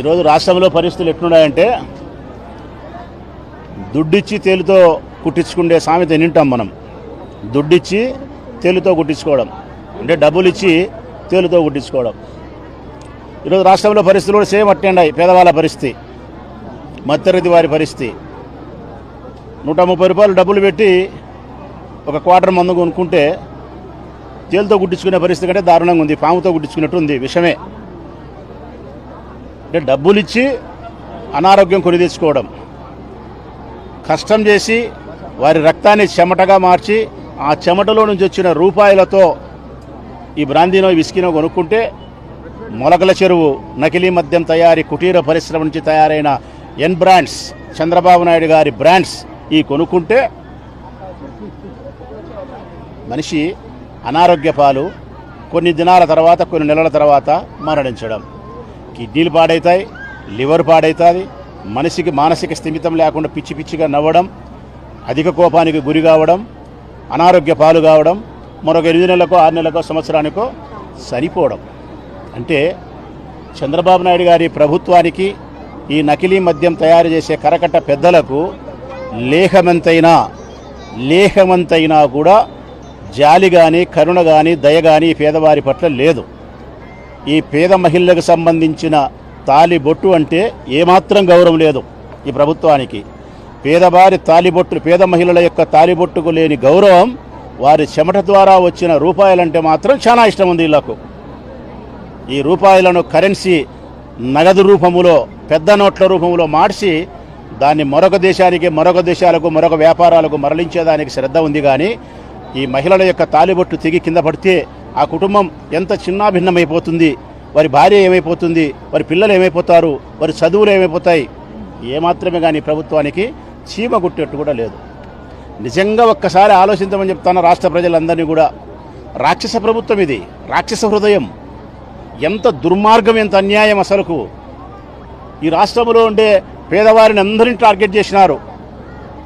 ఈరోజు రాష్ట్రంలో పరిస్థితులు ఎట్లున్నాయంటే దుడ్డిచ్చి తేలుతో కుట్టించుకునే సామెత నింటాం మనం. దుడ్డిచ్చి తేలుతో కుట్టించుకోవడం. అంటే డబ్బులు ఇచ్చి తేలుతో కుట్టించుకోవడం. ఈరోజు రాష్ట్రంలో పరిస్థితులు కూడా సేమ్ అట్టేండాయి పేదవాళ్ళ పరిస్థితి మధ్యతరగతి వారి పరిస్థితి. నూట ముప్పై రూపాయలు డబ్బులు పెట్టి ఒక క్వార్టర్ మందు కొనుక్కుంటే తేలుతో కుట్టించుకునే పరిస్థితి కంటే దారుణంగా ఉంది. పాముతో గుట్టించుకున్నట్టు ఉంది విషమే. అంటే డబ్బులు ఇచ్చి అనారోగ్యం కొని తెచ్చుకోవడం. కష్టం చేసి వారి రక్తాన్ని చెమటగా మార్చి ఆ చెమటలో నుంచి వచ్చిన రూపాయలతో ఈ బ్రాందీనో విస్కీనో కొనుక్కుంటే మొలకల చెరువు నకిలీ మద్యం తయారీ కుటీర పరిశ్రమ నుంచి తయారైన ఎన్ బ్రాండ్స్ చంద్రబాబు నాయుడు గారి బ్రాండ్స్ ఈ కొనుక్కుంటే మనిషి అనారోగ్య పాలు కొన్ని దినాల తర్వాత కొన్ని నెలల తర్వాత మరణించడం. కిడ్నీలు పాడవుతాయి లివర్ పాడవుతుంది మనిషికి మానసిక స్థిమితం లేకుండా పిచ్చి పిచ్చిగా నవ్వడం అధిక కోపానికి గురి కావడం అనారోగ్య పాలు కావడం మరొక ఎనిమిది నెలలకో ఆరు నెలలకో సంవత్సరానికో చనిపోవడం అంటే చంద్రబాబు నాయుడు గారి ప్రభుత్వానికి ఈ నకిలీ మద్యం తయారు చేసే కరకట్ట పెద్దలకు లేఖమంతైనా లేఖమంతైనా కూడా జాలి కానీ కరుణ కానీ దయ కానీ పేదవారి పట్ల లేదు. ఈ పేద మహిళలకు సంబంధించిన తాలిబొట్టు అంటే ఏమాత్రం గౌరవం లేదు ఈ ప్రభుత్వానికి. పేదవారి తాలిబొట్టు పేద మహిళల యొక్క తాలిబొట్టుకు లేని గౌరవం వారి చెమట ద్వారా వచ్చిన రూపాయలంటే మాత్రం చాలా ఇష్టం ఉంది వీళ్ళకు. ఈ రూపాయలను కరెన్సీ నగదు రూపములో పెద్ద నోట్ల రూపంలో మార్చి దాన్ని మరొక దేశానికి మరొక దేశాలకు మరొక వ్యాపారాలకు మరలించేదానికి శ్రద్ధ ఉంది కానీ ఈ మహిళల యొక్క తాలిబొట్టు తిగి కింద పడితే ఆ కుటుంబం ఎంత చిన్నాభిన్నమైపోతుంది వారి భార్య ఏమైపోతుంది? వారి పిల్లలు ఏమైపోతారు? వారి చదువులు ఏమైపోతాయి? ఏమాత్రమే కానీ ప్రభుత్వానికి చీమ గుట్టేట్టు కూడా లేదు. నిజంగా ఒక్కసారి ఆలోచించమని చెప్తాను రాష్ట్ర ప్రజలందరినీ కూడా. రాక్షస ప్రభుత్వం ఇది. రాక్షస హృదయం. ఎంత దుర్మార్గం ఎంత అన్యాయం అసలుకు. ఈ రాష్ట్రంలో ఉండే పేదవారిని అందరినీ టార్గెట్ చేసినారు.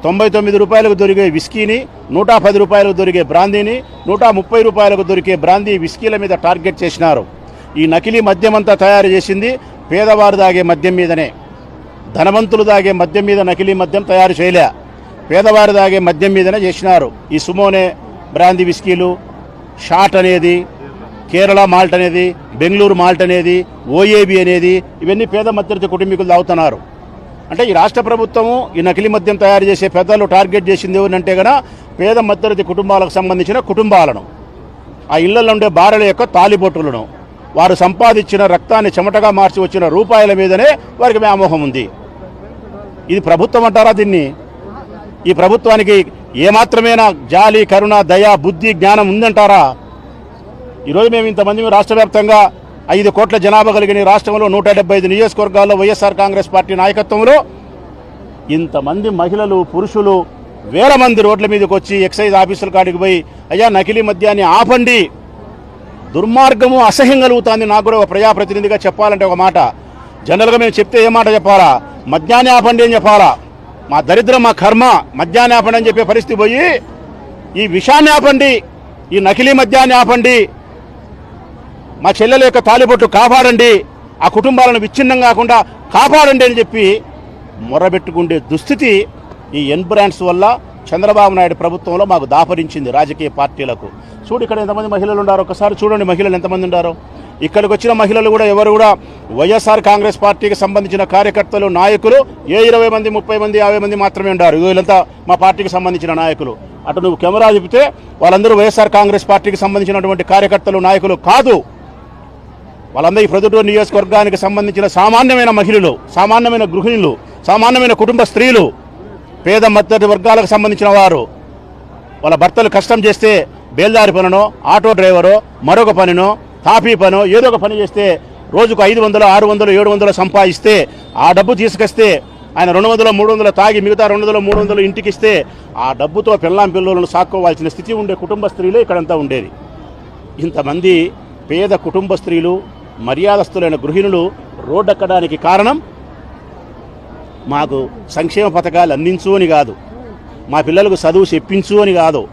తొంభై తొమ్మిది రూపాయలకు దొరికే విస్కీని నూట పది రూపాయలకు దొరికే బ్రాందీని నూట ముప్పై రూపాయలకు దొరికే బ్రాందీ విస్కీల మీద టార్గెట్ చేసినారు. ఈ నకిలీ మద్యం అంతా తయారు చేసింది పేదవారు దాగే మద్యం మీదనే. ధనవంతులు దాగే మద్యం మీద నకిలీ మద్యం తయారు చేయలే. పేదవారు దాగే మద్యం మీదనే చేసినారు. ఈ సుమోనే బ్రాందీ విస్కీలు షాట్ అనేది కేరళ మాల్ట్ అనేది బెంగళూరు మాల్ట్ అనేది ఓఏబి అనేది ఇవన్నీ పేద మధ్యతరగతి కుటుంబీకులు తాగుతున్నారు అంటే ఈ రాష్ట్ర ప్రభుత్వము ఈ నకిలీ మద్యం తయారు చేసే పెద్దలు టార్గెట్ చేసింది ఎవరంటే గన పేద మధ్యతరగతి కుటుంబాలకు సంబంధించిన కుటుంబాలను. ఆ ఇళ్ళలో ఉండే భార్యల యొక్క తాలిబొట్టులను. వారు సంపాదించిన రక్తాన్ని చెమటగా మార్చి వచ్చిన రూపాయల మీదనే వారికి వ్యామోహం ఉంది. ఇది ప్రభుత్వం అంటారా దీన్ని? ఈ ప్రభుత్వానికి ఏమాత్రమేనా జాలి కరుణ దయ బుద్ధి జ్ఞానం ఉందంటారా? ఈరోజు మేము ఇంతమంది రాష్ట్ర వ్యాప్తంగా ఐదు కోట్ల జనాభా కలిగిన రాష్ట్రంలో నూట డెబ్బై ఐదు నియోజకవర్గాల్లో వైఎస్ఆర్ కాంగ్రెస్ పార్టీ నాయకత్వంలో ఇంతమంది మహిళలు పురుషులు వేల మంది రోడ్ల మీదకి వచ్చి ఎక్సైజ్ ఆఫీసుల కాడికి పోయి అయ్యా నకిలీ మద్యాన్ని ఆపండి. దుర్మార్గము అసహ్యం కలుగుతుంది. నాకు కూడా ఒక ప్రజాప్రతినిధిగా చెప్పాలంటే ఒక మాట. జనరల్గా మేము చెప్తే ఏ మాట చెప్పాలా? మద్యాన్ని ఆపండి అని చెప్పాలా? మా దరిద్రం మా కర్మ మద్యాన్ని ఆపండి అని చెప్పే పరిస్థితి పోయి ఈ విషాన్ని ఆపండి ఈ నకిలీ మద్యాన్ని ఆపండి మా చెల్లెల యొక్క తాలిబొట్టు కాపాడండి ఆ కుటుంబాలను విచ్ఛిన్నం కాకుండా కాపాడండి అని చెప్పి మొరబెట్టుకుండే దుస్థితి ఈ ఎన్ బ్రాండ్స్ వల్ల చంద్రబాబు నాయుడు ప్రభుత్వంలో మాకు దాపరించింది రాజకీయ పార్టీలకు. చూడు ఇక్కడ ఎంతమంది మహిళలు ఉన్నారు ఒకసారి చూడండి మహిళలు ఎంతమంది ఉన్నారు ఇక్కడికి వచ్చిన మహిళలు కూడా ఎవరు కూడా వైఎస్ఆర్ కాంగ్రెస్ పార్టీకి సంబంధించిన కార్యకర్తలు నాయకులు ఏ ఇరవై మంది ముప్పై మంది యాభై మంది మాత్రమే ఉన్నారు వీళ్ళంతా మా పార్టీకి సంబంధించిన నాయకులు. అటు నువ్వు కెమెరా చెబితే వాళ్ళందరూ వైఎస్ఆర్ కాంగ్రెస్ పార్టీకి సంబంధించినటువంటి కార్యకర్తలు నాయకులు కాదు. వాళ్ళందరూ ఈ ప్రొద్దుటూరు నియోజకవర్గానికి సంబంధించిన సామాన్యమైన మహిళలు సామాన్యమైన గృహిణులు సామాన్యమైన కుటుంబ స్త్రీలు పేద మద్దతు వర్గాలకు సంబంధించిన వారు వాళ్ళ భర్తలు కష్టం చేస్తే బేల్దారి పనునో ఆటో డ్రైవరో మరొక పనినో తాపీ పనో ఏదో ఒక పని చేస్తే రోజుకు ఐదు వందలు ఆరు వందలు ఏడు వందలు సంపాదిస్తే ఆ డబ్బు తీసుకొస్తే ఆయన రెండు వందలు మూడు వందలు తాగి మిగతా రెండు వందలు మూడు వందలు ఇంటికి ఇస్తే ఆ డబ్బుతో పిల్లాం పిల్లలను సాక్కోవాల్సిన స్థితి ఉండే కుటుంబ స్త్రీలే ఇక్కడంతా ఉండేది. ఇంతమంది పేద కుటుంబ స్త్రీలు మర్యాదస్తులైన గృహిణులు రోడ్డెక్కడానికి కారణం మాకు సంక్షేమ పథకాలు అందించు అని కాదు. మా పిల్లలకు చదువు చెప్పించు అని కాదు.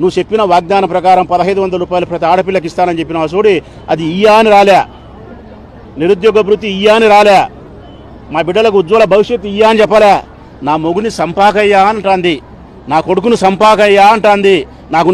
నువ్వు చెప్పిన వాగ్దానం ప్రకారం పదహైదు వందల రూపాయలు ప్రతి ఆడపిల్లకి ఇస్తానని చెప్పిన చూడి అది ఇయ్యా అని రాలే. నిరుద్యోగ వృత్తి ఇయ్యా అని రాలే. మా బిడ్డలకు ఉజ్వల భవిష్యత్తు ఇయ్యా అని చెప్పలే. నా మొగుని సంపాకయ్యా అంటాంది. నా కొడుకును సంపాకయ్యా అంటాంది. నాకు